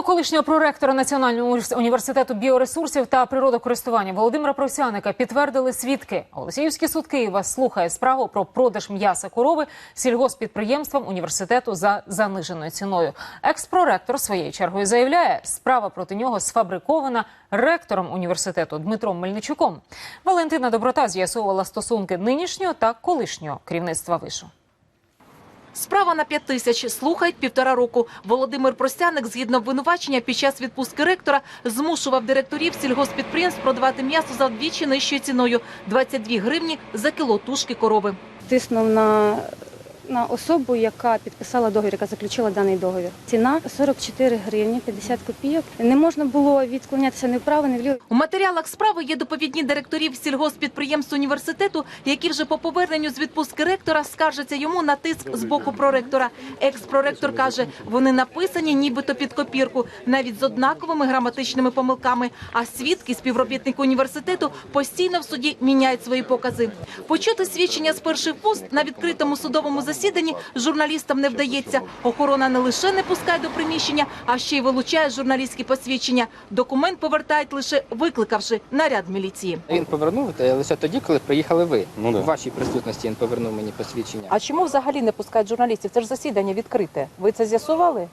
Заміну колишнього проректора Національного університету біоресурсів та природокористування Володимира Провсяника підтвердили свідки. Голосіївський суд Києва слухає справу про продаж м'яса корови сільгоспідприємствам університету за заниженою ціною. Екс-проректор своєю чергою заявляє, справа проти нього сфабрикована ректором університету Дмитром Мельничуком. Валентина Доброта з'ясовувала стосунки нинішнього та колишнього керівництва вишу. Справа на 5 тисяч. Слухають півтора року. Володимир Простяник, згідно обвинувачення, під час відпустки ректора змушував директорів сільгоспідприємств продавати м'ясо за вдвічі нижчою ціною – 22 гривні за кіло тушки корови. тиснув на, на особу, яка підписала договір, яка заключила даний договір. Ціна 44 гривні 50 копійок. Не можна було відклонятися ні вправо, ні вліво. У матеріалах справи є доповідні директорів сільгоспідприємств університету, які вже по поверненню з відпустки ректора скаржаться йому на тиск з боку проректора. Екс-проректор каже, вони написані нібито під копірку, навіть з однаковими граматичними помилками. А свідки, співробітники університету, постійно в суді міняють свої покази. Почути свідчення з перших вуст на відкритому судовому засіданні журналістам не вдається. Охорона не лише не пускає до приміщення, а ще й вилучає журналістські посвідчення. Документ повертають лише викликавши наряд міліції. Він повернув е, лише тоді, коли приїхали ви. Ну да. В вашій присутності він повернув мені посвідчення. А чому взагалі не пускають журналістів? Це ж засідання відкрите. Ви це з'ясували?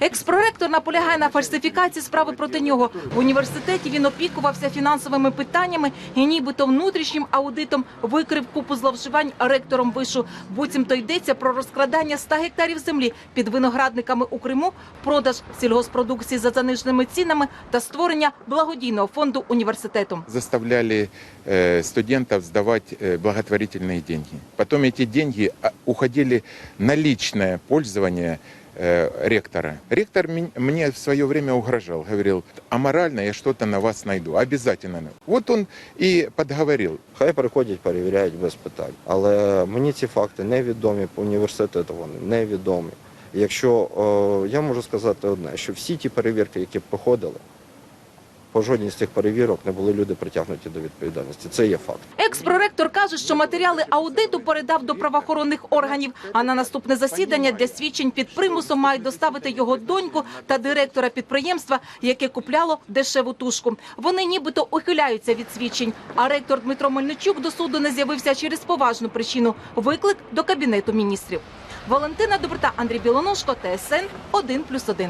Екс-проректор наполягає на фальсифікації справи проти нього. В університеті він опікувався фінансовими питаннями і нібито внутрішнім аудитом викрив купу зловживань ректором вишу. Буцімто йдеться про розкрадання 100 гектарів землі під виноградниками у Криму, продаж сільгоспродукції за заниженими цінами та створення благодійного фонду університету. заставляли э, студентов сдавать э, благотворительные деньги. Потом эти деньги а, уходили на личное пользование э, ректора. Ректор мне в свое время угрожал, говорил, аморально я что-то на вас найду, обязательно. Вот он и подговорил. Хай приходять, перевіряють без питань. Але мені ці факти по університету. Вони невідомі. Якщо е, я можу сказати одне, що всі ті перевірки, які проходили, по жодній з цих перевірок не були люди притягнуті до відповідальності. Це є факт. Екс-проректор каже, що матеріали аудиту передав до правоохоронних органів. А на наступне засідання для свідчень під примусом мають доставити його доньку та директора підприємства, яке купляло дешеву тушку. Вони нібито ухиляються від свідчень. А ректор Дмитро Мельничук до суду не з'явився через поважну причину виклик до кабінету міністрів. Валентина Доброта, Андрій Білоножко, ТСН 1+,1.